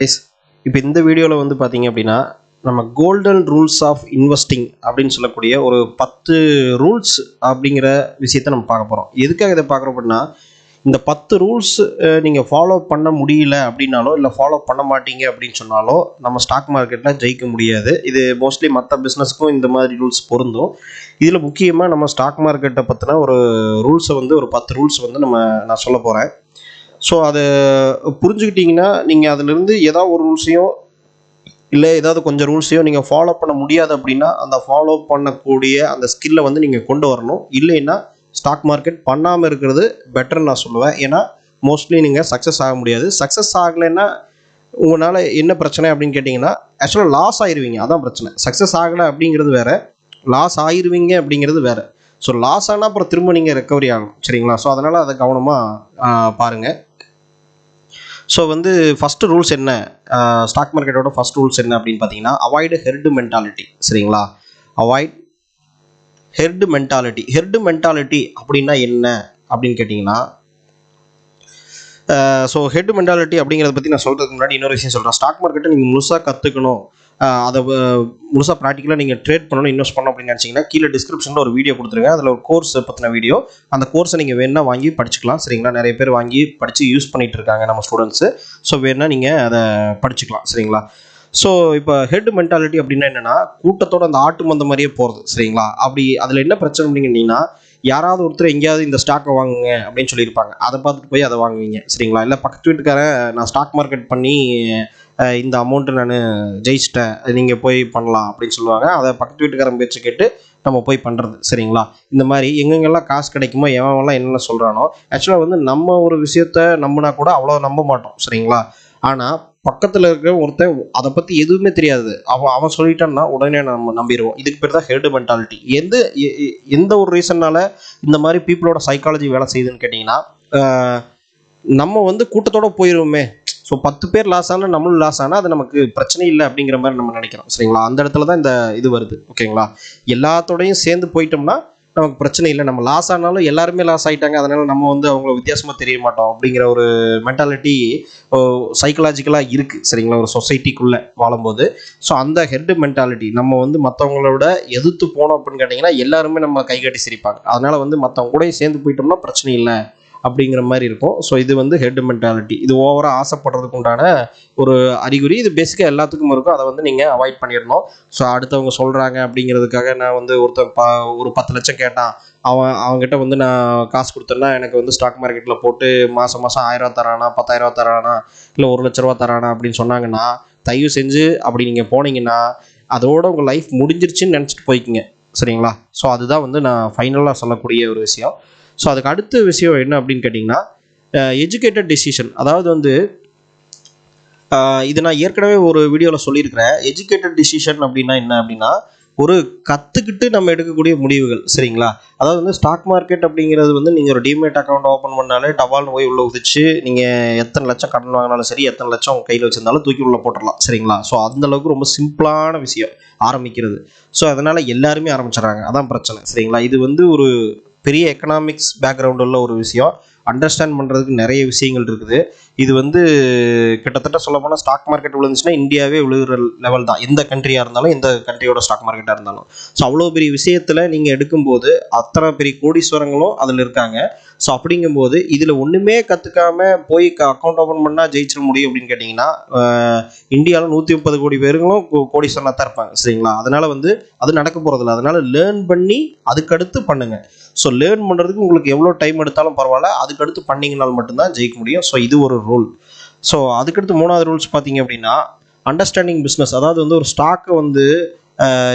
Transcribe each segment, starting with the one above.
S இப்போ இந்த வீடியோவில் வந்து பார்த்தீங்க அப்படின்னா நம்ம கோல்டன் ரூல்ஸ் ஆஃப் இன்வெஸ்டிங் அப்படின்னு சொல்லக்கூடிய ஒரு பத்து ரூல்ஸ் அப்படிங்கிற விஷயத்தை நம்ம பார்க்க போகிறோம் எதுக்காக இதை பார்க்குறோம் அப்படின்னா இந்த பத்து ரூல்ஸ் நீங்கள் ஃபாலோ பண்ண முடியல அப்படின்னாலோ இல்லை ஃபாலோ பண்ண மாட்டீங்க அப்படின்னு சொன்னாலோ நம்ம ஸ்டாக் மார்க்கெட்டில் ஜெயிக்க முடியாது. இது மோஸ்ட்லி மற்ற பிஸ்னஸ்க்கும் இந்த மாதிரி ரூல்ஸ் பொருந்தும். இதில் முக்கியமாக நம்ம ஸ்டாக் மார்க்கெட்டை பற்றின ஒரு ரூல்ஸை வந்து ஒரு பத்து ரூல்ஸ் வந்து நம்ம நான் சொல்ல போகிறேன் ஸோ அதை புரிஞ்சுக்கிட்டிங்கன்னா நீங்கள் அதிலிருந்து ஏதாவது ஒரு ரூல்ஸையும் இல்லை ஏதாவது கொஞ்சம் ரூல்ஸையும் நீங்கள் ஃபாலோ பண்ண முடியாது அப்படின்னா அந்த ஃபாலோ பண்ணக்கூடிய அந்த ஸ்கில்லை வந்து நீங்கள் கொண்டு வரணும். இல்லைன்னா ஸ்டாக் மார்க்கெட் பண்ணாமல் இருக்கிறது பெட்டர்னு நான் சொல்லுவேன். ஏன்னா மோஸ்ட்லி நீங்கள் சக்ஸஸ் ஆக முடியாது. சக்ஸஸ் ஆகலைன்னா உங்களால் என்ன பிரச்சனை அப்படின்னு கேட்டிங்கன்னா ஆக்சுவலாக லாஸ் ஆயிடுவீங்க அதான் பிரச்சனை. சக்ஸஸ் ஆகலை அப்படிங்கிறது வேறு. லாஸ் ஆயிடுவீங்க அப்படிங்கிறது வேறு. ஸோ லாஸ் ஆனால் அப்புறம் திரும்ப நீங்கள் ரெக்கவரி ஆகணும். சரிங்களா? ஸோ அதனால் அதை கவனமாக பாருங்கள் ஸோ வந்து ஃபஸ்ட்டு ரூல்ஸ் என்ன? ஸ்டாக் மார்க்கெட்டோட ஃபஸ்ட் ரூல்ஸ் என்ன அப்படின்னு பார்த்தீங்கன்னா அவாய்டு ஹெர்டு மென்டாலிட்டி சரிங்களா? Avoid herd mentality herd mentality அப்படின்னா என்ன அப்படின்னு கேட்டிங்கன்னா ஸோ ஹெட் மென்டாலிட்டி அப்படிங்கிறத பற்றி நான் சொல்கிறதுக்கு முன்னாடி இன்னொரு விஷயம் சொல்கிறேன் ஸ்டாக் மார்க்கெட்டை நீங்கள் முழுசாக கற்றுக்கணும் அதை முழுசாக ப்ராக்டிக்கலாக நீங்கள் ட்ரேட் பண்ணணும் இன்வெஸ்ட் பண்ணணும் அப்படின்னு நினச்சிங்கன்னா கீழே டிஸ்கிரிப்ஷனில் ஒரு வீடியோ கொடுத்துருங்க. அதில் ஒரு கோர்ஸ் பற்றின வீடியோ அந்த கோர்ஸை நீங்கள் வேணா வாங்கி படிச்சுக்கலாம். சரிங்களா? நிறைய பேர் வாங்கி படித்து யூஸ் பண்ணிகிட்டு இருக்காங்க நம்ம ஸ்டூடெண்ட்ஸு ஸோ வேணால் நீங்கள் அதை படிச்சுக்கலாம். சரிங்களா? ஸோ இப்போ ஹெட் மென்டாலிட்டி அப்படின்னா என்னென்னா கூட்டத்தோட அந்த ஆட்டு மந்த மாதிரியே போகிறது சரிங்களா? அப்படி அதில் என்ன பிரச்சனை அப்படிங்கன்னா யாராவது ஒருத்தர் எங்கேயாவது இந்த ஸ்டாக்கை வாங்குங்க அப்படின்னு சொல்லியிருப்பாங்க. அதை பார்த்துட்டு போய் அதை வாங்குவீங்க. சரிங்களா? இல்லை பக்கத்து வீட்டுக்காரன் நான் ஸ்டாக் மார்க்கெட் பண்ணி இந்த அமௌண்ட்டு நான் ஜெயிச்சிட்டேன் நீங்கள் போய் பண்ணலாம் அப்படின்னு சொல்லுவாங்க. அதை பக்கத்து வீட்டுக்காரன் பேச்சு கேட்டு நம்ம போய் பண்ணுறது சரிங்களா? இந்த மாதிரி எங்கெங்கெல்லாம் காசு கிடைக்குமோ எவன்லாம் என்னென்ன சொல்கிறானோ ஆக்சுவலாக வந்து நம்ம ஒரு விஷயத்த நம்பினா கூட அவ்வளோ நம்ப மாட்டோம் சரிங்களா? ஆனால் பக்கத்தில் இருக்கிற ஒருத்தன் அதை பற்றி எதுவுமே தெரியாது. அவன் அவன் சொல்லிட்டான்னா உடனே நம்ம நம்பிடுவோம். இதுக்கு பேர் தான் ஹெர்டு மென்டாலிட்டி எந்த எ- எந்த ஒரு ரீசன்னால இந்த மாதிரி பீப்புளோட சைக்காலஜி வேலை செய்யுதுன்னு கேட்டிங்கன்னா நம்ம வந்து கூட்டத்தோடு போயிடுவோமே ஸோ பத்து பேர் லாஸ் ஆனால் நம்மளும் லாஸ் ஆனால் அது நமக்கு பிரச்சனை இல்லை அப்படிங்கிற மாதிரி நம்ம நினைக்கிறோம். சரிங்களா? அந்த இடத்துல தான் இந்த இது வருது. ஓகேங்களா? எல்லாத்தோடையும் சேர்ந்து போயிட்டோம்னா நமக்கு பிரச்சனை இல்லை. நம்ம லாஸ் ஆனாலும் எல்லாருமே லாஸ் ஆயிட்டாங்க. அதனால நம்ம வந்து அவங்கள வித்தியாசமாக தெரிய மாட்டோம் அப்படிங்கிற ஒரு மென்டாலிட்டி சைக்கலாஜிக்கலாக இருக்குது சரிங்களா? ஒரு சொசைட்டிக்குள்ளே வாழும்போது. ஸோ அந்த ஹெட் மென்டாலிட்டி நம்ம வந்து மற்றவங்களோட எதிர்த்து போனோம் அப்படின்னு கேட்டிங்கன்னா எல்லாருமே நம்ம கைகாட்டி சிரிப்பாங்க. அதனால வந்து மற்றவங்க கூட சேர்ந்து போயிட்டோம்னா பிரச்சனை இல்லை. அப்படிங்கிற மாதிரி இருக்கும். ஸோ இது வந்து ஹெட் மென்டாலிட்டி இது ஓவராக ஆசைப்படுறதுக்கு உண்டான ஒரு அறிகுறி. இது பேசிக்காக எல்லாத்துக்கும் இருக்கும். அதை வந்து நீங்கள் அவாய்ட் பண்ணிடணும் ஸோ அடுத்தவங்க சொல்கிறாங்க அப்படிங்கிறதுக்காக நான் வந்து ஒருத்தன் பா ஒரு பத்து லட்சம் கேட்டான். அவன் அவங்ககிட்ட வந்து நான் காசு கொடுத்தேன்னா எனக்கு வந்து ஸ்டாக் மார்க்கெட்டில் போட்டு மாதம் மாதம் ஆயிரம் ரூபா தரானா பத்தாயிரம் தரானா இல்லை ஒரு லட்ச ரூபா தரானா அப்படின்னு சொன்னாங்கன்னா தயவு செஞ்சு அப்படி நீங்கள் போனீங்கன்னா அதோட உங்கள் லைஃப் முடிஞ்சிருச்சுன்னு நினச்சிட்டு போய்க்குங்க. சரிங்களா? ஸோ அதுதான் வந்து நான் ஃபைனலாக சொல்லக்கூடிய ஒரு விஷயம். ஸோ அதுக்கு அடுத்த விஷயம் என்ன அப்படின்னு கேட்டிங்கன்னா எஜுகேட்டட் டிசிஷன் அதாவது வந்து இது நான் ஏற்கனவே ஒரு வீடியோவில் சொல்லியிருக்கிறேன். எஜுகேட்டட் டிசிஷன் அப்படின்னா என்ன அப்படின்னா ஒரு கற்றுக்கிட்டு நம்ம எடுக்கக்கூடிய முடிவுகள் சரிங்களா? அதாவது வந்து ஸ்டாக் மார்க்கெட் அப்படிங்கிறது வந்து நீங்கள் ஒரு டிமேட் அக்கௌண்ட் ஓப்பன் பண்ணாலே டவால்னு போய் உள்ளே உதிச்சு நீங்கள் எத்தனை லட்சம் கடன் வாங்கினாலும் சரி எத்தனை லட்சம் உங்கள் கையில் வச்சிருந்தாலும் தூக்கி உள்ளே போட்டுடலாம் சரிங்களா? ஸோ அந்த அளவுக்கு ரொம்ப சிம்பிளான விஷயம் ஆரம்பிக்கிறது. ஸோ அதனால் எல்லாருமே ஆரம்பிச்சிடுறாங்க. அதான் பிரச்சனை சரிங்களா? இது வந்து ஒரு பெரிய எக்கனாமிக்ஸ் பேக்ரவுண்ட் உள்ள ஒரு விஷயம். அண்டர்ஸ்டாண்ட் பண்ணுறதுக்கு நிறைய விஷயங்கள் இருக்குது. இது வந்து கிட்டத்தட்ட சொல்ல போனால் ஸ்டாக் மார்க்கெட் விழுந்துச்சுன்னா இந்தியாவே விழுகிற லெவல் தான். எந்த கண்ட்ரியாக இருந்தாலும் எந்த கண்ட்ரியோட ஸ்டாக் மார்க்கெட்டாக இருந்தாலும். ஸோ அவ்வளோ பெரிய விஷயத்தில் நீங்கள் எடுக்கும்போது அத்தனை பெரிய கோடீஸ்வரங்களும் அதில் இருக்காங்க. ஸோ அப்படிங்கும்போது இதில் ஒன்றுமே கற்றுக்காம போய் அக்கௌண்ட் ஓப்பன் பண்ணால் ஜெயிச்சிட முடியும் அப்படின்னு கேட்டிங்கன்னா இந்தியாவில் நூற்றி முப்பது கோடி பேருங்களும் கோ- கோடீஸ்வரனாக தான் இருப்பாங்க. சரிங்களா? அதனால் வந்து அது நடக்க போகிறதில்ல அதனால் லேர்ன் பண்ணி அதுக்கடுத்து பண்ணுங்கள் ஸோ லேர்ன் பண்ணுறதுக்கு உங்களுக்கு எவ்வளோ டைம் எடுத்தாலும் பரவாயில்ல. அதுக்கடுத்து பண்ணிங்கனால் மட்டும்தான் ஜெயிக்க முடியும். ஸோ இது ஒரு ரூல் ஸோ அதுக்கடுத்து மூணாவது ரூல்ஸ் பார்த்தீங்க அப்படின்னா அண்டர்ஸ்டாண்டிங் பிஸ்னஸ் அதாவது வந்து ஒரு ஸ்டாக்கை வந்து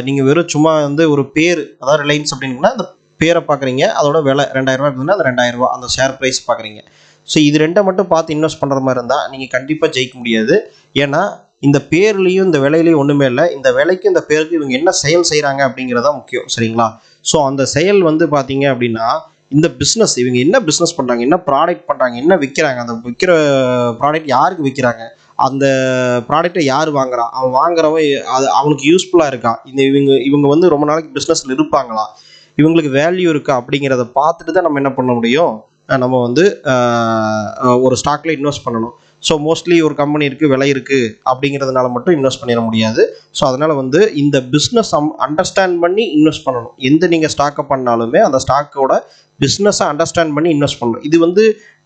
நீங்கள் வெறும் சும்மா வந்து ஒரு பேர் அதாவது ரிலையன்ஸ் அப்படின்னா அந்த பேரை பார்க்குறீங்க. அதோட விலை ரெண்டாயிரரூவா இருந்ததுன்னா அந்த ரெண்டாயிரம் அந்த ஷேர் ப்ரைஸ் பார்க்குறீங்க. ஸோ இது ரெண்டை மட்டும் பார்த்து இன்வெஸ்ட் பண்ணுற மாதிரி இருந்தால் நீங்கள் கண்டிப்பாக ஜெயிக்க முடியாது. ஏன்னா இந்த பேர்லேயும் இந்த விலையிலையும் ஒன்றுமே இல்லை. இந்த விலைக்கு இந்த பேருக்கு இவங்க என்ன செயல் செய்கிறாங்க அப்படிங்கிறதா முக்கியம். சரிங்களா? ஸோ அந்த செயல் வந்து பார்த்தீங்க அப்படின்னா இந்த பிஸ்னஸ் இவங்க என்ன பிஸ்னஸ் பண்ணுறாங்க என்ன ப்ராடக்ட் பண்ணுறாங்க என்ன விற்கிறாங்க அந்த விற்கிற ப்ராடக்ட் யாருக்கு விற்கிறாங்க அந்த ப்ராடக்ட்டை யார் வாங்குறான் அவன் வாங்குறவன் அது அவனுக்கு யூஸ்ஃபுல்லாக இருக்கா? இந்த இவங்க இவங்க வந்து ரொம்ப நாளைக்கு பிஸ்னஸில் இருப்பாங்களா? இவங்களுக்கு வேல்யூ இருக்கா அப்படிங்கிறத பார்த்துட்டு தான் நம்ம என்ன பண்ண முடியும்? நம்ம வந்து ஒரு ஸ்டாக்ல இன்வெஸ்ட் பண்ணணும். ஸோ மோஸ்ட்லி ஒரு கம்பெனி இருக்குது விலை இருக்குது அப்படிங்கிறதுனால மட்டும் இன்வெஸ்ட் பண்ணிட முடியாது. ஸோ அதனால் வந்து இந்த பிஸ்னஸ் அண்டர்ஸ்டாண்ட் பண்ணி இன்வெஸ்ட் பண்ணணும். எந்த நீங்கள் ஸ்டாக்கை பண்ணாலுமே அந்த ஸ்டாக்கோட பிஸ்னஸை அண்டர்ஸ்டாண்ட் பண்ணி இன்வெஸ்ட் பண்ணணும். இது வந்து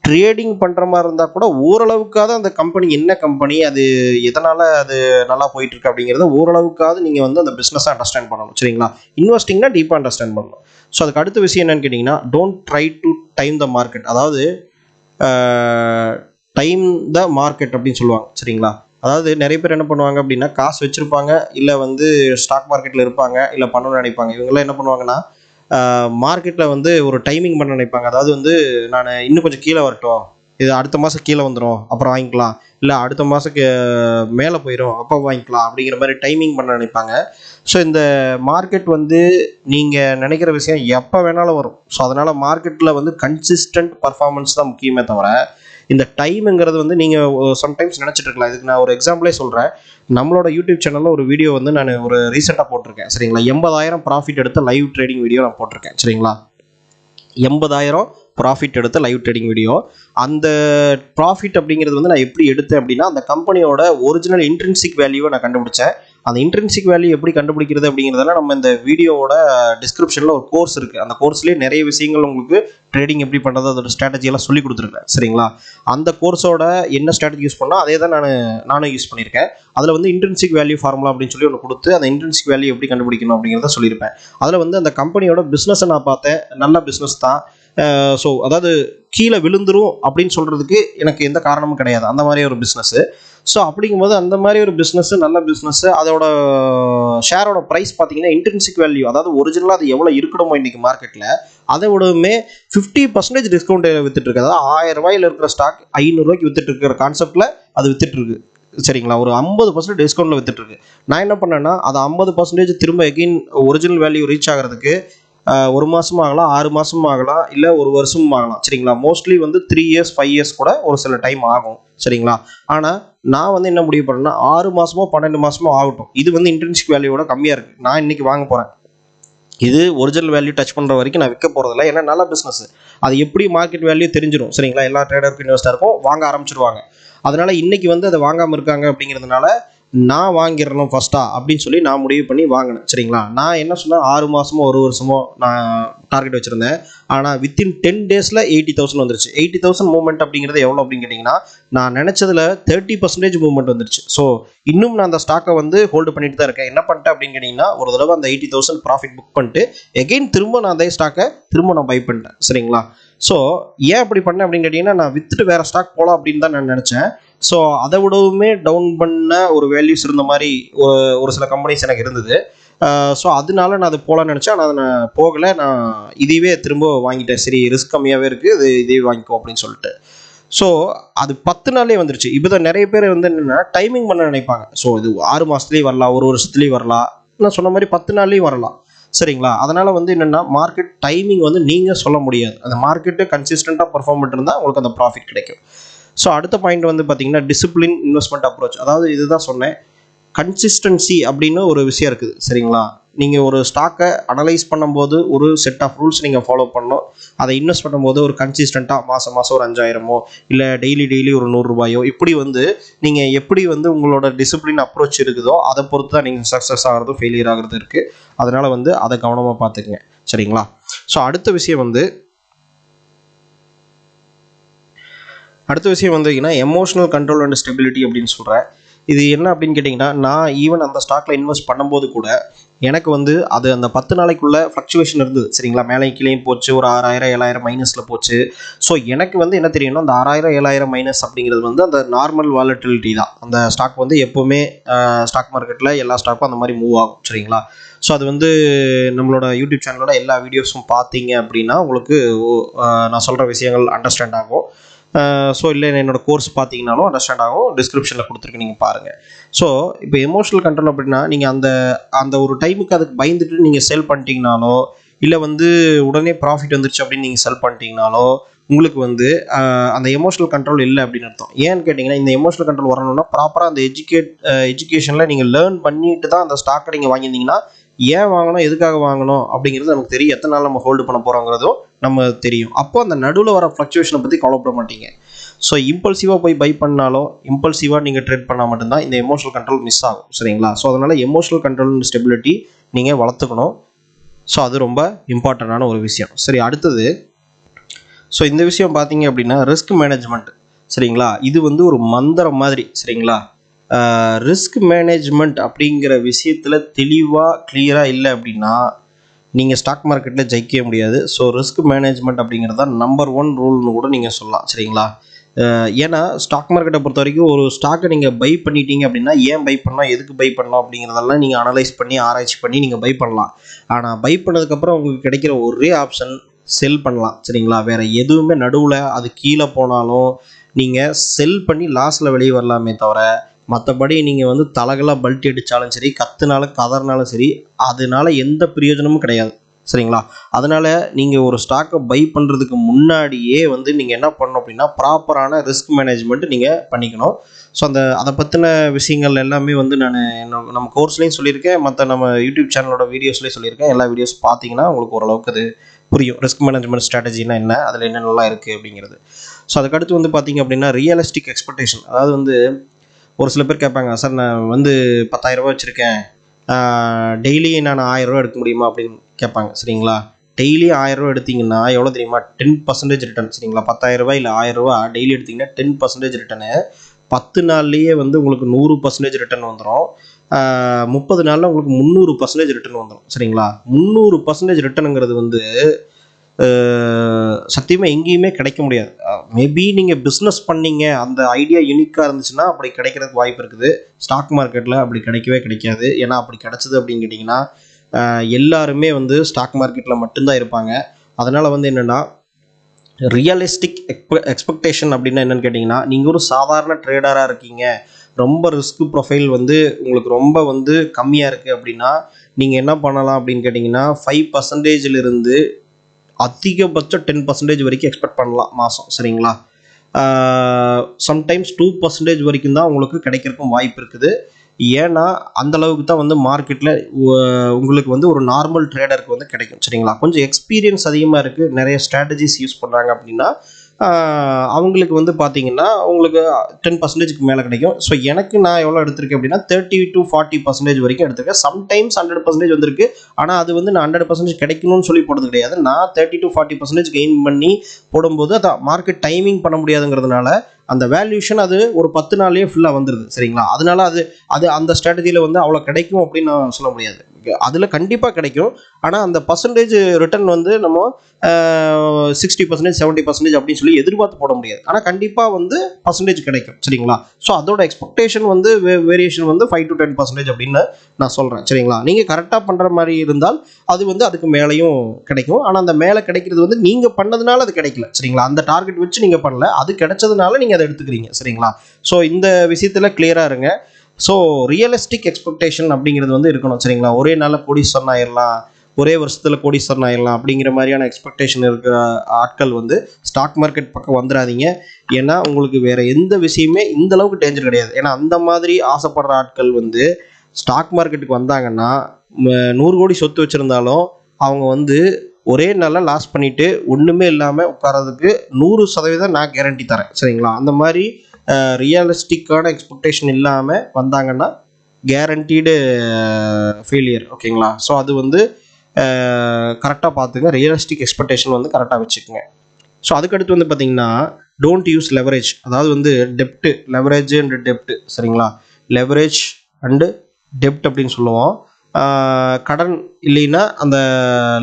ட்ரேடிங் பண்ணுற மாதிரி இருந்தால் கூட ஓரளவுக்காவது அந்த கம்பெனி என்ன கம்பெனி அது எதனால் அது நல்லா போயிட்டுருக்கு அப்படிங்கிறத ஓரளவுக்காவது நீங்கள் வந்து அந்த பிஸ்னஸை அண்டர்ஸ்டாண்ட் பண்ணணும். சரிங்களா? இன்வெஸ்டிங்னா டீப்பாக அண்டர்ஸ்டாண்ட் பண்ணணும். ஸோ அதுக்கு அடுத்த விஷயம் என்னென்னு கேட்டிங்கன்னா don't try to time the market அதாவது டைம் த மார்க்கெட் அப்படின்னு சொல்லுவாங்க சரிங்களா? அதாவது நிறைய பேர் என்ன பண்ணுவாங்க அப்படின்னா காசு வச்சுருப்பாங்க இல்லை வந்து ஸ்டாக் மார்க்கெட்டில் இருப்பாங்க இல்லை பண்ணணும்னு நினைப்பாங்க. இவங்கெல்லாம் என்ன பண்ணுவாங்கன்னா மார்க்கெட்டில் வந்து ஒரு டைமிங் பண்ண நினைப்பாங்க. அதாவது வந்து நான் இன்னும் கொஞ்சம் கீழே வரட்டும். இது அடுத்த மாதம் கீழே வந்துடும் அப்புறம் வாங்கிக்கலாம். இல்லை அடுத்த மாதத்துக்கு மேலே போயிடும் அப்போ வாங்கிக்கலாம் அப்படிங்கிற மாதிரி டைமிங் பண்ண நினைப்பாங்க. ஸோ இந்த மார்க்கெட் வந்து நீங்கள் நினைக்கிற விஷயம் எப்போ வேணாலும் வரும். ஸோ அதனால் மார்க்கெட்டில் வந்து கன்சிஸ்டன்ட் பர்ஃபார்மன்ஸ் தான் முக்கியமே தவிர இந்த டைமுங்கிறது வந்து நீங்கள் சம்டைம்ஸ் நினச்சிட்டு இருக்கலாம். இதுக்கு நான் ஒரு எக்ஸாம்பிளே சொல்கிறேன் நம்மளோட யூடியூப் சேனலில் ஒரு வீடியோ வந்து நான் ஒரு ரீசெண்டாக போட்டிருக்கேன். சரிங்களா? எண்பதாயிரம் ப்ராஃபிட் எடுத்த லைவ் ட்ரேடிங் வீடியோ நான் போட்டிருக்கேன். சரிங்களா? எண்பதாயிரம் ப்ராஃபிட் எடுத்த லைவ் ட்ரேடிங் வீடியோ அந்த ப்ராஃபிட் அப்படிங்கிறது வந்து நான் எப்படி எடுத்தேன் அப்படின்னா அந்த கம்பெனியோட ஒரிஜினல் இன்ட்ரென்சிக் வேல்யூவை நான் கண்டுபிடிச்சேன். அந்த இன்ட்ரென்சிக் வேல்யூ எப்படி கண்டுபிடிக்கிறது அப்படிங்கிறதெல்லாம் நம்ம இந்த வீடியோவோட டிஸ்கிரிப்ஷனில் ஒரு கோர்ஸ் இருக்குது அந்த கோர்ஸ்லேயே நிறைய விஷயங்கள் உங்களுக்கு ட்ரேடிங் எப்படி பண்ணுறது அதோட ஸ்ட்ராட்டஜியெல்லாம் சொல்லி கொடுத்துருக்கேன் சரிங்களா? அந்த கோர்ஸோட என்ன ஸ்ட்ராட்டஜி யூஸ் பண்ணால் அதே தான் நான் நானும் யூஸ் பண்ணியிருக்கேன். அதில் வந்து இன்ட்ரென்சிக் வேல்யூ ஃபார்முலா அப்படின்னு சொல்லி ஒன்று கொடுத்து அந்த இன்ட்ரென்சிக் வேல்யூ எப்படி கண்டுபிடிக்கணும் அப்படிங்கிறத சொல்லியிருப்பேன். அதில் வந்து அந்த கம்பெனியோட பிஸ்னஸை நான் பார்த்தேன். நல்ல பிஸ்னஸ் தான். ஸோ அதாவது கீழே விழுந்துரும் அப்படின்னு சொல்கிறதுக்கு எனக்கு எந்த காரணமும் கிடையாது. அந்த மாதிரி ஒரு பிஸ்னஸ்ஸு ஸோ அப்படிங்கும்போது அந்த மாதிரி ஒரு பிஸ்னஸ்ஸு நல்ல பிஸ்னஸ்ஸு அதோட ஷேரோட ப்ரைஸ் பார்த்தீங்கன்னா இன்டென்சிக் வேல்யூ அதாவது ஒரிஜினலாக அது எவ்வளோ இருக்கணுமோ இன்றைக்கி மார்க்கெட்டில் அதை விடவுமே ஃபிஃப்டி பர்சன்டேஜ் டிஸ்கவுண்ட் வித்துட்டு இருக்கு. அதாவது ஆயிரம் ரூபாயில் இருக்கிற ஸ்டாக் ஐநூறுரூவாய்க்கு வித்துட்டு இருக்கிற கான்செப்ட்டில் அது வித்துட்டு இருக்கு. சரிங்களா? ஒரு ஐம்பது பர்சன்ட் டிஸ்கவுண்ட்டில் வித்துட்டு இருக்கு. நான் என்ன பண்ணேன்னா அது ஐம்பது பர்சன்டேஜ் திரும்ப எகெயின் ஒரிஜினல் வேல்யூ ரீச் ஆகிறதுக்கு ஒரு மாதமும் ஆகலாம் ஆறு மாதமும் ஆகலாம் இல்லை ஒரு வருஷமும் ஆகலாம். சரிங்களா? மோஸ்ட்லி வந்து த்ரீ இயர்ஸ் ஃபைவ் இயர்ஸ் கூட ஒரு சில டைம் ஆகும். சரிங்களா? ஆனால் நான் வந்து என்ன முடிவு பண்ணேன்னா ஆறு மாதமோ பன்னெண்டு மாதமோ ஆகட்டும். இது வந்து இன்டர்ன்ஷிப் வேல்யூவோட கம்மியாக இருக்குது நான் இன்றைக்கி வாங்க போகிறேன் இது ஒரிஜினல் வேல்யூ டச் பண்ணுற வரைக்கும் நான் விற்க போகிறதில்ல ஏன்னா நல்ல பிஸ்னஸ் அது எப்படி மார்க்கெட் வேல்யூ தெரிஞ்சிடும். சரிங்களா? எல்லா ட்ரேடருக்கும் இன்வெஸ்டருக்கும் வாங்க ஆரம்பிச்சிருவாங்க. அதனால் இன்றைக்கி வந்து அதை வாங்காமல் இருக்காங்க அப்படிங்கிறதுனால நான் வாங்கிடணும் ஃபர்ஸ்டா அப்படின்னு சொல்லி நான் முடிவு பண்ணி வாங்கினேன். சரிங்களா? நான் என்ன சொன்னேன்? ஆறு மாதமோ ஒரு வருஷமோ நான் டார்கெட் வச்சுருந்தேன். ஆனால் வித்தின் டென் டேஸில் எயிட்டி தௌசண்ட் வந்துருச்சு. எயிட்டி தௌசண்ட் மூவ்மெண்ட் அப்படிங்கிறது எவ்வளோ அப்படின்னு கேட்டிங்கன்னா நான் நினச்சதில் தேர்ட்டி பர்சன்டேஜ் மூவ்மெண்ட் வந்துருச்சு. ஸோ இன்னும் நான் அந்த ஸ்டாக்கை வந்து ஹோல்டு பண்ணிட்டு தான் இருக்கேன். என்ன பண்ணிட்டேன் அப்படின்னு கேட்டிங்கன்னா ஒரு தடவை அந்த எயிட்டி தௌசண்ட் ப்ராஃபிட் புக் பண்ணிட்டு எகெயின் திரும்ப நான் அதே ஸ்டாக்கை திரும்ப நான் பை பண்ணிட்டேன். சரிங்களா? ஸோ ஏன் அப்படி பண்ணேன் அப்படின்னு கேட்டிங்கன்னா நான் வித்துட்டு வேறு ஸ்டாக் போகலாம் அப்படின்னு தான் நான் நினச்சேன். ஸோ அதை விடவுமே டவுன் பண்ண ஒரு வேல்யூஸ் இருந்த மாதிரி ஒரு- ஒரு சில கம்பெனிஸ் எனக்கு இருந்தது. ஸோ அதனால நான் அது போகலான்னு நினச்சேன். ஆனால் அதை நான் போகலை. நான் இதுவே திரும்ப வாங்கிட்டேன். சரி ரிஸ்க் கம்மியாகவே இருக்குது இது இதே வாங்கிக்கோ அப்படின்னு சொல்லிட்டு. ஸோ அது பத்து நாளே வந்துருச்சு. இப்போ தான் நிறைய பேர் வந்து என்னென்னா டைமிங் பண்ண நினைப்பாங்க. ஸோ இது ஆறு மாதத்துலேயும் வரலாம் ஒரு வருஷத்துலேயும் வரலாம். நான் சொன்ன மாதிரி பத்து நாள்லேயும் வரலாம். சரிங்களா? அதனால் வந்து என்னென்னா மார்க்கெட் டைமிங் வந்து நீங்கள் சொல்ல முடியாது. அந்த மார்க்கெட்டு கன்சிஸ்டண்ட்டாக பர்ஃபார்ம் பண்ணிருந்தால் உங்களுக்கு அந்த ப்ராஃபிட் கிடைக்கும். ஸோ அடுத்த பாயிண்ட் வந்து பார்த்தீங்கன்னா டிசிப்ளின் இன்வெஸ்ட்மெண்ட் அப்ரோச் அதாவது இதுதான் சொன்னேன். கன்சிஸ்டன்சி அப்படின்னு ஒரு விஷயம் இருக்குது சரிங்களா? நீங்கள் ஒரு ஸ்டாக்கை அனலைஸ் பண்ணும்போது ஒரு செட் ஆஃப் ரூல்ஸ் நீங்கள் ஃபாலோ பண்ணணும். அதை இன்வெஸ்ட் பண்ணும்போது ஒரு கன்சிஸ்டண்ட்டாக மாதம் மாதம் ஒரு அஞ்சாயிரமோ இல்லை டெய்லி டெய்லி ஒரு நூறுரூபாயோ இப்படி வந்து நீங்கள் எப்படி வந்து உங்களோட டிசிப்ளின் அப்ரோச் இருக்குதோ அதை பொறுத்து தான் நீங்கள் சக்ஸஸ் ஆகிறதும் ஃபெயிலியர் ஆகிறது இருக்குது அதனால் வந்து அதை கவனமாக பார்த்துக்குங்க சரிங்களா? ஸோ அடுத்த விஷயம் வந்து அடுத்த விஷயம் வந்தீங்கன்னா எமோஷனல் கண்ட்ரோல் அண்ட் ஸ்டெபிலிட்டி அப்படின்னு சொல்கிறேன் இது என்ன அப்படின்னு கேட்டிங்கன்னா நான் ஈவன் அந்த ஸ்டாக்ல இன்வெஸ்ட் பண்ணும்போது கூட எனக்கு வந்து அது அந்த பத்து நாளைக்குள்ளே ஃப்ளக்சுவேஷன் இருந்தது. சரிங்களா? மேலே கீழேயும் போச்சு ஒரு ஆறாயிரம் ஏழாயிரம் மைனஸில் போச்சு. ஸோ எனக்கு வந்து என்ன தெரியும்னா அந்த ஆறாயிரம் ஏழாயிரம் மைனஸ் அப்படிங்கிறது வந்து அந்த நார்மல் வாலட்டிலிட்டி தான். அந்த ஸ்டாக் வந்து எப்போவுமே ஸ்டாக் மார்க்கெட்டில் எல்லா ஸ்டாக்கும் அந்த மாதிரி மூவ் ஆகும். சரிங்களா? ஸோ அது வந்து நம்மளோட யூடியூப் சேனலோட எல்லா வீடியோஸும் பார்த்தீங்க அப்படின்னா உங்களுக்கு ஓ- நான் சொல்கிற விஷயங்கள் அண்டர்ஸ்டாண்ட் ஆகும். ஸோ இல்லை என்னோட கோர்ஸ் பார்த்தீங்கனாலும் அண்டர்ஸ்டாண்ட் ஆகும். டிஸ்கிரிப்ஷனில் கொடுத்துருக்கு நீங்கள் பாருங்கள் ஸோ இப்போ எமோஷனல் கண்ட்ரோல் அப்படின்னா நீங்கள் அந்த அந்த ஒரு டைமுக்கு அதுக்கு பயந்துட்டு நீங்கள் செல் பண்ணிட்டீங்கனாலோ இல்லை வந்து உடனே ப்ராஃபிட் வந்துருச்சு அப்படின்னு நீங்கள் செல் பண்ணிட்டீங்கனாலோ உங்களுக்கு வந்து அந்த எமோஷனல் கண்ட்ரோல் இல்லை அப்படின்னு அர்த்தம். ஏன்னு கேட்டிங்கன்னா இந்த எமோஷனல் கண்ட்ரோல் வரணும்னா ப்ராப்பராக அந்த எஜுகேட் எஜுகேஷனில் நீங்கள் லேர்ன் பண்ணிட்டு தான் அந்த ஸ்டாக்கை நீங்கள் வாங்கியிருந்தீங்கன்னா ஏன் வாங்கணும் எதுக்காக வாங்கணும் அப்படிங்கிறது நமக்கு தெரியும். எத்தனை நாள் நம்ம ஹோல்டு பண்ண போகிறோங்கிறதோ நம்ம தெரியும். அப்போ அந்த நடுவில் வர ஃப்ளக்சுவேஷனை பற்றி கவலைப்பட மாட்டீங்க. ஸோ இம்பல்சிவாக போய் பை பண்ணாலோ இம்பல்சிவாக நீங்கள் ட்ரேட் பண்ணால் மட்டும்தான் இந்த எமோஷனல் கண்ட்ரோல் மிஸ் ஆகும். சரிங்களா? ஸோ அதனால் எமோஷனல் கண்ட்ரோல் ஸ்டெபிலிட்டி நீங்கள் வளர்த்துக்கணும். ஸோ அது ரொம்ப இம்பார்ட்டண்ட்டான ஒரு விஷயம். சரி அடுத்தது. ஸோ இந்த விஷயம் பார்த்தீங்க அப்படின்னா ரிஸ்க் மேனேஜ்மெண்ட் சரிங்களா? இது வந்து ஒரு மந்திரம் மாதிரி. சரிங்களா? ரிஸ்க் மேனேஜ்மெண்ட் அப்படிங்கிற விஷயத்தில் தெளிவாக கிளியராக இல்லை அப்படின்னா நீங்கள் ஸ்டாக் மார்க்கெட்டில் ஜெயிக்கவே முடியாது. ஸோ ரிஸ்க் மேனேஜ்மெண்ட் அப்படிங்கிறது தான் நம்பர் ஒன் ரூல்னு கூட நீங்கள் சொல்லலாம். சரிங்களா? ஏன்னா ஸ்டாக் மார்க்கெட்டை பொறுத்த வரைக்கும் ஒரு ஸ்டாக்கை நீங்கள் பை பண்ணிட்டீங்க அப்படின்னா ஏன் பை பண்ணலாம் எதுக்கு பை பண்ணலாம் அப்படிங்கிறதெல்லாம் நீங்கள் அனலைஸ் பண்ணி ஆராய்ச்சி பண்ணி நீங்கள் பை பண்ணலாம். ஆனால் பை பண்ணதுக்கப்புறம் உங்களுக்கு கிடைக்கிற ஒரே ஆப்ஷன் செல் பண்ணலாம். சரிங்களா? வேறு எதுவுமே நடுவில் அது கீழே போனாலும் நீங்கள் செல் பண்ணி லாஸில் வெளியே வரலாமே தவிர மற்றபடி நீங்கள் வந்து தலகலாக பல்ட்டி அடித்தாலும் சரி கத்துனாலும் கதறினாலும் சரி அதனால எந்த பிரயோஜனமும் கிடையாது. சரிங்களா? அதனால் நீங்கள் ஒரு ஸ்டாக்கை பை பண்ணுறதுக்கு முன்னாடியே வந்து நீங்கள் என்ன பண்ணணும் அப்படின்னா ப்ராப்பரான ரிஸ்க் மேனேஜ்மெண்ட் நீங்கள் பண்ணிக்கணும். ஸோ அந்த அதை பற்றின விஷயங்கள் எல்லாமே வந்து நான் நம்ம கோர்ஸ்லேயும் சொல்லியிருக்கேன். மற்ற நம்ம யூடியூப் சேனலோட வீடியோஸ்லேயும் சொல்லியிருக்கேன். எல்லா வீடியோஸ் பார்த்தீங்கன்னா உங்களுக்கு ஓரளவுக்கு அது புரியும். ரிஸ்க் மேனேஜ்மெண்ட் ஸ்ட்ராட்டஜினா என்ன அதில் என்னென்னலாம் இருக்குது அப்படிங்கிறது. ஸோ அதுக்கடுத்து வந்து பார்த்தீங்க அப்படின்னா ரியலிஸ்டிக் எக்ஸ்பெக்டேஷன் அதாவது வந்து ஒரு சில பேர் கேட்பாங்க சார் நான் வந்து பத்தாயிரரூபா வச்சுருக்கேன். டெய்லி நான் ஆயிரரூவா எடுக்க முடியுமா? அப்படின்னு கேட்பாங்க சரிங்களா? டெய்லி ஆயிரரூவா எடுத்தீங்கன்னா எவ்வளோ தெரியுமா? டென் பர்சன்டேஜ் ரிட்டர்ன் சரிங்களா? பத்தாயிரரூபா இல்லை ஆயிரரூவா டெய்லி எடுத்தீங்கன்னா டென் பர்சன்டேஜ் ரிட்டர்னு பத்து நாள்லேயே வந்து உங்களுக்கு நூறு பர்சன்டேஜ் ரிட்டர்ன் வந்துடும் முப்பது நாளில் உங்களுக்கு முந்நூறு பர்சன்டேஜ் ரிட்டர்ன் வந்துடும் சரிங்களா? முந்நூறு பர்சன்டேஜ் ரிட்டர்னுங்கிறது வந்து சத்தியமாக எங்கேயுமே கிடைக்க முடியாது. மேபி நீங்கள் பிஸ்னஸ் பண்ணீங்க அந்த ஐடியா யூனிக்காக இருந்துச்சுன்னா அப்படி கிடைக்கிறதுக்கு வாய்ப்பு இருக்குது. ஸ்டாக் மார்க்கெட்டில் அப்படி கிடைக்கவே கிடைக்காது. ஏன்னா அப்படி கிடைச்சது அப்படின்னு கேட்டிங்கன்னா எல்லாருமே வந்து ஸ்டாக் மார்க்கெட்டில் மட்டும்தான் இருப்பாங்க. அதனால் வந்து என்னென்னா ரியலிஸ்டிக் எக்ப எக்ஸ்பெக்டேஷன் அப்படின்னா என்னென்னு கேட்டிங்கன்னா நீங்கள் ஒரு சாதாரண ட்ரேடராக இருக்கீங்க. ரொம்ப ரிஸ்க் ப்ரொஃபைல் வந்து உங்களுக்கு ரொம்ப வந்து கம்மியாக இருக்குது அப்படின்னா நீங்கள் என்ன பண்ணலாம் அப்படின்னு கேட்டிங்கன்னா ஃபைவ் பர்சன்டேஜிலிருந்து அதிகபட்சம் டென் பர்சன்டேஜ் வரைக்கும் எக்ஸ்பெக்ட் பண்ணலாம் மாதம் சரிங்களா? சம்டைம்ஸ் டூ பர்சன்டேஜ் வரைக்கும் தான் உங்களுக்கு கிடைக்கிறதுக்கும் வாய்ப்பு இருக்குது. ஏன்னா அந்த அளவுக்கு தான் வந்து மார்க்கெட்டில் உங்களுக்கு வந்து ஒரு நார்மல் ட்ரேடருக்கு வந்து கிடைக்கும் சரிங்களா? கொஞ்சம் எக்ஸ்பீரியன்ஸ் அதிகமாக இருக்குது நிறைய ஸ்ட்ராட்டஜிஸ் யூஸ் பண்ணுறாங்க அப்படின்னா அவங்களுக்கு வந்து பார்த்தீங்கன்னா உங்களுக்கு டென் பர்சன்டேஜ்க்கு மேலே கிடைக்கும். ஸோ எனக்கு நான் எவ்வளோ எடுத்திருக்கேன் அப்படின்னா தேர்ட்டி டு ஃபார்ட்டி பர்சன்டேஜ் வரைக்கும் எடுத்திருக்கேன். சம்டைம்ஸ் ஹண்ட்ரட் பர்சன்டேஜ் வந்திருக்கு. ஆனால் அது வந்து நான் ஹண்ட்ரட் பர்சன்டேஜ் கிடைக்கணும்னு சொல்லி போடுறது கிடையாது. நான் thirty to forty percentage gain பண்ணி போடும்போது அதான் மார்க்கெட் டைமிங் பண்ண முடியாதுங்கிறதுனால அந்த வேல்யூஷன் அது ஒரு பத்து நாள்லேயே ஃபுல்லாக வந்துடுது சரிங்களா? அதனால அது அது அந்த ஸ்ட்ராட்டஜியில் வந்து அவ்வளோ கிடைக்கும் அப்படின்னு நான் சொல்ல முடியாது. அதில் கண்டிப்பாக கிடைக்கும். ஆனால் அந்த பர்சன்டேஜ் ரிட்டர்ன் வந்து நம்ம சிக்ஸ்டி பர்சன்டேஜ் செவன்ட்டி பர்சன்டேஜ் அப்படின்னு சொல்லி எதிர்பார்த்து போட முடியாது. ஆனால் கண்டிப்பாக வந்து பர்சன்டேஜ் கிடைக்கும். சரிங்களா? ஸோ அதோட எக்ஸ்பெக்டேஷன் வந்து வேரியேஷன் வந்து ஃபைவ் டு டென் பர்சன்டேஜ் அப்படின்னு நான் சொல்கிறேன் சரிங்களா? நீங்கள் கரெக்டாக பண்ணுற மாதிரி இருந்தால் அது வந்து அதுக்கு மேலேயும் கிடைக்கும். ஆனால் அந்த மேலே கிடைக்கிறது வந்து நீங்கள் பண்ணதுனால அது கிடைக்கல. சரிங்களா? அந்த டார்கெட் வச்சு நீங்கள் பண்ணல. அது கிடைச்சதுனால நீங்கள் அதை எடுத்துக்கிறீங்க. சரிங்களா? ஸோ இந்த விஷயத்தில் கிளியராக இருங்க. ஸோ ரியலிஸ்டிக் எக்ஸ்பெக்டேஷன் அப்படிங்கிறது வந்து இருக்கணும் சரிங்களா? ஒரே நாளில் கோடீஸ்வரன் ஆயிடலாம் ஒரே வருஷத்தில் கோடீஸ்வரன் ஆயிடலாம் அப்படிங்கிற மாதிரியான எக்ஸ்பெக்டேஷன் இருக்கிற ஆட்கள் வந்து ஸ்டாக் மார்க்கெட் பக்கம் வந்துடாதீங்க ஏன்னா உங்களுக்கு வேறு எந்த விஷயமே இந்த அளவுக்கு டேஞ்சர் கிடையாது. ஏன்னா அந்த மாதிரி ஆசைப்படுற ஆட்கள் வந்து ஸ்டாக் மார்க்கெட்டுக்கு வந்தாங்கன்னா நூறு கோடி சொத்து வச்சுருந்தாலும் அவங்க வந்து ஒரே நாளில் லாஸ் பண்ணிவிட்டு ஒன்றுமே இல்லாமல் உட்காரதுக்கு நூறு சதவீதம் நான் கேரண்டி தரேன் சரிங்களா? அந்த மாதிரி ரியலிஸ்டிக்கான எக்ஸ்பெக்டேஷன் இல்லாமல் வந்தாங்கன்னா கேரண்டீடு ஃபெயிலியர் ஓகேங்களா? ஸோ அது வந்து கரெக்டாக பார்த்துங்க. ரியலிஸ்டிக் எக்ஸ்பெக்டேஷன் வந்து கரெக்டாக வச்சுக்கோங்க. ஸோ அதுக்கடுத்து வந்து பார்த்தீங்கன்னா டோன்ட் யூஸ் லெவரேஜ் அதாவது வந்து டெப்ட்டு லெவரேஜ் அண்ட் டெப்ட்டு சரிங்களா? லெவரேஜ் அண்டு டெப்ட் அப்படின்னு சொல்லுவோம். கடன் இல்லைன்னா அந்த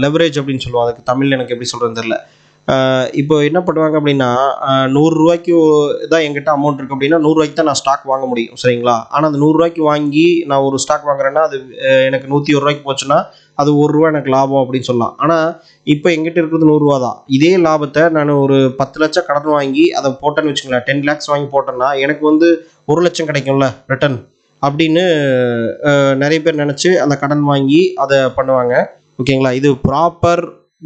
லெவரேஜ் அப்படின்னு சொல்லுவோம். அதுக்கு தமிழ் எனக்கு எப்படி சொல்கிறது தெரில இப்போ என்ன பண்ணுவாங்க அப்படின்னா நூறுரூவாய்க்கு தான் எங்கிட்ட அமௌண்ட் இருக்குது அப்படின்னா நூறுரூவாய்க்கு தான் நான் ஸ்டாக் வாங்க முடியும் சரிங்களா? ஆனால் அந்த நூறுரூவாய்க்கு வாங்கி நான் ஒரு ஸ்டாக் வாங்குறேன்னா அது எனக்கு நூற்றி ஒரு ரூபாய்க்கு போச்சுன்னா அது ஒரு ரூபா எனக்கு லாபம் அப்படின்னு சொல்லலாம். ஆனால் இப்போ எங்கிட்ட இருக்கிறது நூறுரூவா தான். இதே லாபத்தை நான் ஒரு பத்து லட்சம் கடன் வாங்கி அதை போட்டேன்னு வச்சுங்களேன் டென் லேக்ஸ் வாங்கி போட்டேன்னா எனக்கு வந்து ஒரு லட்சம் கிடைக்கும்ல ரிட்டர்ன் அப்படின்னு நிறைய பேர் நினச்சி அந்த கடன் வாங்கி அதை பண்ணுவாங்க. ஓகேங்களா? இது ப்ராப்பர்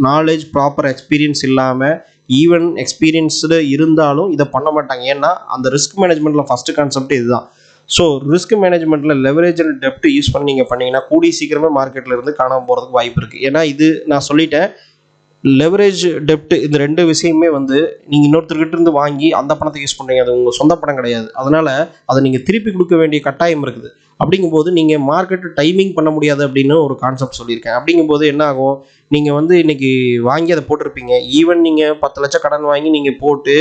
நாலேஜ் ப்ராப்பர் எக்ஸ்பீரியன்ஸ் இல்லாமல் ஈவன் எக்ஸ்பீரியன்ஸ்டு இருந்தாலும் இதை பண்ண மாட்டாங்க. ஏன்னா அந்த ரிஸ்க் மேனேஜ்மெண்ட்டில் ஃபஸ்ட்டு கான்செப்ட் இதுதான். ஸோ ரிஸ்க் மேனேஜ்மெண்ட்டில் லெவரேஜ் அண்ட் டெப்ட் யூஸ் பண்ணி நீங்கள் பண்ணிங்கன்னா கூடி சீக்கிரமே மார்க்கெட்டில் இருந்து காணாமல் போகிறதுக்கு வாய்ப்பு இருக்குது ஏன்னா இது நான் சொல்லிட்டேன். லெவரேஜ் டெப்ட் இந்த ரெண்டு விஷயமே வந்து நீங்கள் இன்னொருத்தர்கிட்ட இருந்து வாங்கி அந்த பணத்தை யூஸ் பண்ணுறீங்க அது உங்கள் சொந்த பணம் கிடையாது. அதனால் அதை நீங்கள் திருப்பி கொடுக்க வேண்டிய கட்டாயம் இருக்குது. அப்படிங்கும்போது நீங்கள் மார்க்கெட்டு டைமிங் பண்ண முடியாது அப்படின்னு ஒரு கான்செப்ட் சொல்லியிருக்கேன். அப்படிங்கும்போது என்ன ஆகும்? நீங்கள் வந்து இன்னைக்கு வாங்கி அதை போட்டிருப்பீங்க. ஈவன் நீங்கள் பத்து லட்சம் கடன் வாங்கி நீங்கள் போட்டு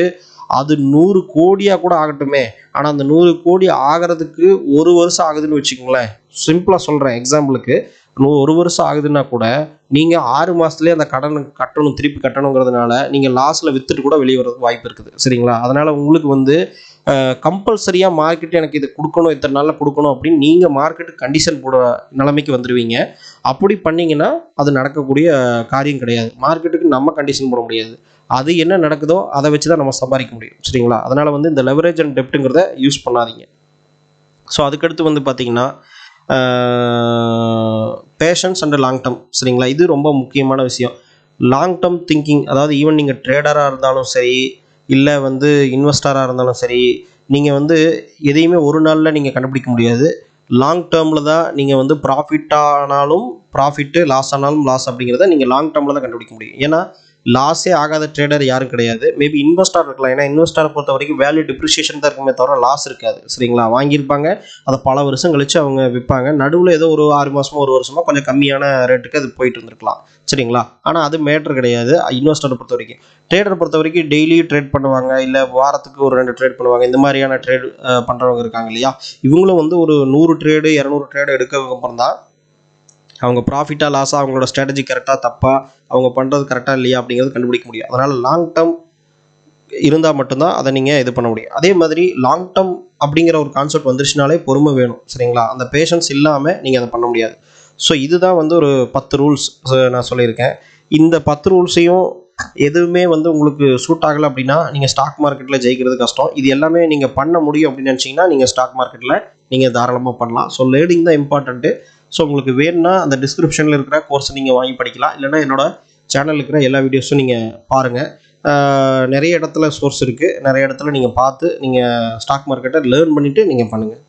அது நூறு கோடியாக கூட ஆகட்டுமே. ஆனால் அந்த நூறு கோடி ஆகிறதுக்கு ஒரு வருஷம் ஆகுதுன்னு வச்சுக்கோங்களேன். சிம்பிளாக சொல்கிறேன் எக்ஸாம்பிளுக்கு நூ ஒரு வருஷம் ஆகுதுன்னா கூட நீங்கள் ஆறு மாதத்துலேயே அந்த கடன் கட்டணும் திருப்பி கட்டணுங்கிறதுனால நீங்கள் லாஸில் விற்றுட்டு கூட வெளியே வரதுக்கு வாய்ப்பு இருக்குது. சரிங்களா? அதனால் உங்களுக்கு வந்து கம்பல்சரியாக மார்க்கெட் எனக்கு இது கொடுக்கணும் இத்தனை நாளில் கொடுக்கணும் அப்படின்னு நீங்கள் மார்க்கெட்டு கண்டிஷன் போட நிலைமைக்கு வந்துடுவீங்க அப்படி பண்ணீங்கன்னா அது நடக்கக்கூடிய காரியம் கிடையாது. மார்க்கெட்டுக்கு நம்ம கண்டிஷன் போட முடியாது. அது என்ன நடக்குதோ அதை வச்சு தான் நம்ம சம்பாதிக்க முடியும். சரிங்களா? அதனால் வந்து இந்த லெவரேஜ் அண்ட் டெப்ட்டுங்கிறத யூஸ் பண்ணாதீங்க. ஸோ அதுக்கடுத்து வந்து பார்த்தீங்கன்னா பேஷன்ஸ் அண்ட் லாங் டேர்ம் சரிங்களா? இது ரொம்ப முக்கியமான விஷயம். லாங் டேர்ம் திங்கிங் அதாவது ஈவன் நீங்கள் ட்ரேடராக இருந்தாலும் சரி இல்லை வந்து இன்வெஸ்டராக இருந்தாலும் சரி நீங்கள் வந்து எதையுமே ஒரு நாளில் நீங்கள் கண்டுபிடிக்க முடியாது. லாங் டேர்மில் தான் நீங்கள் வந்து ப்ராஃபிட் ஆனாலும் ப்ராஃபிட்டு லாஸ் ஆனாலும் லாஸ் அப்படிங்கிறத நீங்கள் லாங் டேர்மில் தான் கண்டுபிடிக்க முடியும். ஏன்னா லாஸே ஆகாத ட்ரேடர் யாரும் கிடையாது. மேபி இன்வெஸ்டர் இருக்கலாம். ஏன்னா இன்வெஸ்டரை பொறுத்த வரைக்கும் வேல்யூ டிப்ரிஷியேஷன் தான் இருக்குமே தவிர லாஸ் இருக்காது. சரிங்களா? வாங்கியிருப்பாங்க. அதை பல வருஷம் கழிச்சு அவங்க விற்பாங்க. நடுவில் ஏதோ ஒரு ஆறு மாதமோ ஒரு வருஷமோ கொஞ்சம் கம்மியான ரேட்டுக்கு அது போயிட்டு இருந்திருக்கலாம். சரிங்களா? ஆனால் அது மேட்ரு கிடையாது. இன்வெஸ்டரை பொறுத்த வரைக்கும் ட்ரேடரை பொறுத்த வரைக்கும் டெய்லி ட்ரேட் பண்ணுவாங்க. இல்லை வாரத்துக்கு ஒரு ரெண்டு ட்ரேட் பண்ணுவாங்க. இந்த மாதிரியான ட்ரேட் பண்ணுறவங்க இருக்காங்க இல்லையா? இவங்களும் வந்து ஒரு நூறு ட்ரேடு இரநூறு ட்ரேடு எடுக்கிறதுக்கு அப்புறம் தான் அவங்க ப்ராஃபிட்டாக லாஸாக அவங்களோட ஸ்ட்ராட்டஜி கரெக்டாக தப்பாக அவங்க பண்ணுறது கரெக்டாக இல்லையா அப்படிங்கிறது கண்டுபிடிக்க முடியும். அதனால் லாங் டேர்ம் இருந்தால் மட்டும்தான் அதை நீங்கள் இது பண்ண முடியும். அதே மாதிரி லாங் டேர்ம் அப்படிங்கிற ஒரு கான்செப்ட் வந்துருச்சுனாலே பொறுமை வேணும் சரிங்களா? அந்த பேஷன்ஸ் இல்லாமல் நீங்கள் அதை பண்ண முடியாது. ஸோ இதுதான் வந்து ஒரு பத்து ரூல்ஸ் நான் சொல்லியிருக்கேன். இந்த பத்து ரூல்ஸையும் எதுவுமே வந்து உங்களுக்கு சூட் ஆகலை அப்படின்னா நீங்கள் ஸ்டாக் மார்க்கெட்டில் ஜெயிக்கிறது கஷ்டம். இது எல்லாமே நீங்கள் பண்ண முடியும் அப்படின்னு நினச்சிங்கன்னா நீங்கள் ஸ்டாக் மார்க்கெட்டில் நீங்கள் தாராளமாக பண்ணலாம். ஸோ லேர்னிங் தான் இம்பார்ட்டண்ட்டு ஸோ உங்களுக்கு வேணும்னா அந்த டிஸ்கிரிப்ஷனில் இருக்கிற கோர்ஸை நீங்கள் வாங்கி படிக்கலாம். இல்லைன்னா என்னோட சேனலில் இருக்கிற எல்லா வீடியோஸும் நீங்கள் பாருங்கள் நிறைய இடத்துல சோர்ஸ் இருக்குது நிறைய இடத்துல நீங்கள் பார்த்து நீங்கள் ஸ்டாக் மார்க்கெட்டை லேர்ன் பண்ணிவிட்டு நீங்கள் பண்ணுங்கள்